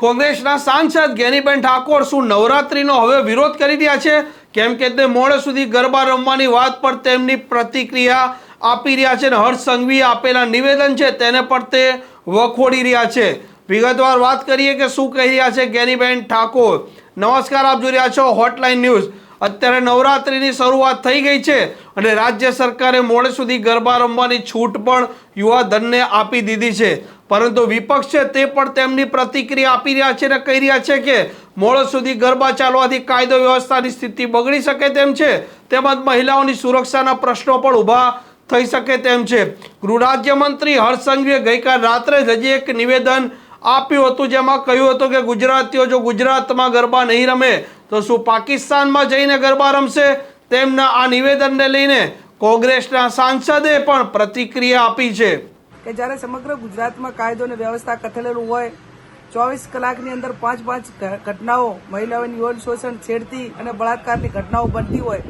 કોંગ્રેસના સાંસદ જ્ઞાનીબેન ઠાકોર શું નવરાત્રીનો હવે વિરોધ કરી રહ્યા છે? કેમ કે તે મોડે સુધી ગરબા રમવાની વાત પર તેમની પ્રતિક્રિયા આપી રહ્યા છે અને હર્ષ સંઘવીએ આપેલા નિવેદન છે તેને પણ તે વખોડી રહ્યા છે. વિગતવાર વાત કરીએ કે શું કહી રહ્યા છે જ્ઞાનીબેન ઠાકોર? નમસ્કાર, આપ જોઈ રહ્યા છો હોટલાઇન ન્યૂઝ અત્યારે નવરાત્રિની શરૂઆત થઈ ગઈ છે અને રાજ્ય સરકારે મોડે સુધી ગરબા રમવાની છૂટ પણ યુવાધનને આપી દીધી છે. પરંતુ વિપક્ષ છે તે પણ તેમની પ્રતિક્રિયા આપી રહ્યા છે અને કહી રહ્યા છે કે મોડો સુધી ગરબા ચાલવાથી કાયદો વ્યવસ્થાની સ્થિતિ બગડી શકે તેમ છે, તેમજ મહિલાઓની સુરક્ષાના પ્રશ્નો પણ ઊભા થઈ શકે તેમ છે. ગૃહ હર્ષસંઘવીએ હર્ષ સંઘવીએ ગઈકાલ રાત્રે જ હજી એક નિવેદન આપ્યું હતું, જેમાં કહ્યું હતું કે ગુજરાતીઓ જો ગુજરાતમાં ગરબા નહીં રમે, તો શું પાકિસ્તાનમાં જઈને ગરબા રમશે? તેમના આ નિવેદનને લઈને કોંગ્રેસના સાંસદે પણ પ્રતિક્રિયા આપી છે. કે જ્યારે સમગ્ર ગુજરાતમાં કાયદો અને વ્યવસ્થા કથલેલું હોય, ચોવીસ કલાકની અંદર પાંચ પાંચ ઘટનાઓ, મહિલાઓની યૌન શોષણ છેડતી અને બળાત્કારની ઘટનાઓ બનતી હોય,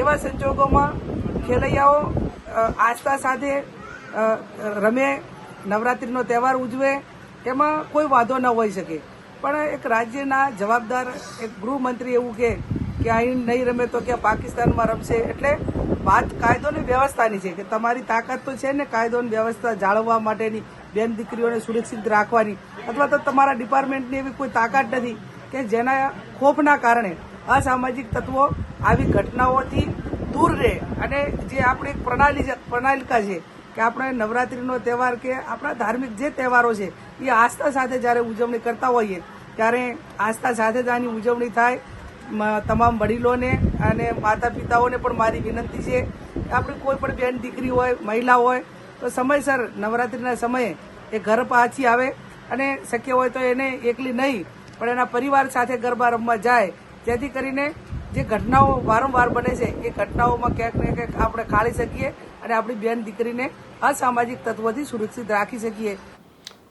એવા સંજોગોમાં ખેલૈયાઓ આસ્થા સાથે રમે, નવરાત્રિનો તહેવાર ઉજવે, એમાં કોઈ વાંધો ન હોઈ શકે. પણ એક રાજ્યના જવાબદાર, એક ગૃહમંત્રી એવું કે કે અહીં નહીં રમે તો કે પાકિસ્તાનમાં રમશે. એટલે વાત કાયદોની વ્યવસ્થાની છે કે તમારી તાકાત તો છે ને કાયદોની વ્યવસ્થા જાળવવા માટેની બેન દીકરીઓને સુરક્ષિત રાખવાની. અથવા તો તમારા ડિપાર્ટમેન્ટની એવી કોઈ તાકાત નથી કે જેના ખોફના કારણે અસામાજિક તત્વો આવી ઘટનાઓથી દૂર રહે. અને જે આપણે એક પ્રણાલી છે, પ્રણાલિકા છે કે આપણે નવરાત્રિનો તહેવાર કે આપણા ધાર્મિક જે તહેવારો છે, એ આસ્થા સાથે જ્યારે ઉજવણી કરતા હોઈએ, ત્યારે આસ્થા સાથે જ આની ઉજવણી થાય તમામ વડીલોને અને માતા પિતાઓને પણ મારી વિનંતી છે આપણી કોઈ પણ બેન દીકરી હોય, મહિલા હોય, તો સમયસર નવરાત્રિના સમયે એ ઘર પાછી આવે અને શક્ય હોય તો એને એકલી નહીં, પણ એના પરિવાર સાથે ગરબા રમવા જાય. જેથી કરીને જે ઘટનાઓ વારંવાર બને છે, એ ઘટનાઓમાં ક્યાંક ને ક્યાંક આપણે ખાળી શકીએ અને આપણી બેન દીકરીને અસામાજિક તત્વોથી સુરક્ષિત રાખી શકીએ.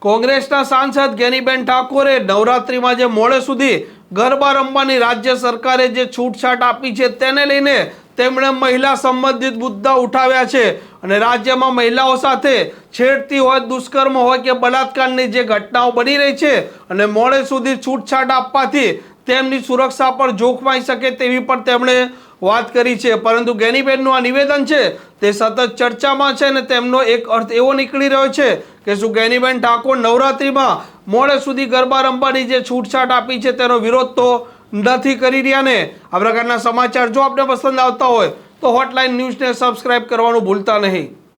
કોંગ્રેસના સાંસદ જ્ઞાનીબેન ઠાકોરે નવરાત્રીમાં જે મોડે સુધી ગરબા રમવાની રાજ્ય સરકારે જે છૂટછાટ આપી છે તેને લઈને તેમણે મહિલા સંબંધિત મુદ્દા ઉઠાવ્યા છે. અને રાજ્યમાં મહિલાઓ સાથે છેડતી હોય, દુષ્કર્મ હોય કે બલાત્કારની જે ઘટનાઓ બની રહી છે અને મોડે સુધી છૂટછાટ આપવાથી તેમની સુરક્ષા પર જોખમાઈ શકે તેવી પણ તેમણે વાત કરી છે. પરંતુ ગેનીબેનનું આ નિવેદન છે, તે સતત ચર્ચામાં છે અને તેમનો એક અર્થ એવો નીકળી રહ્યો છે કે શું ગેનીબેન ઠાકોર નવરાત્રિમાં મોડે સુધી ગરબા રમવાની જે છૂટછાટ આપી છે તેનો વિરોધ તો નથી કરી રહ્યા ને? આ પ્રકારના સમાચાર જો આપને પસંદ આવતા હોય તો હોટલાઇન ન્યૂઝને સબસ્ક્રાઇબ કરવાનું ભૂલતા નહીં.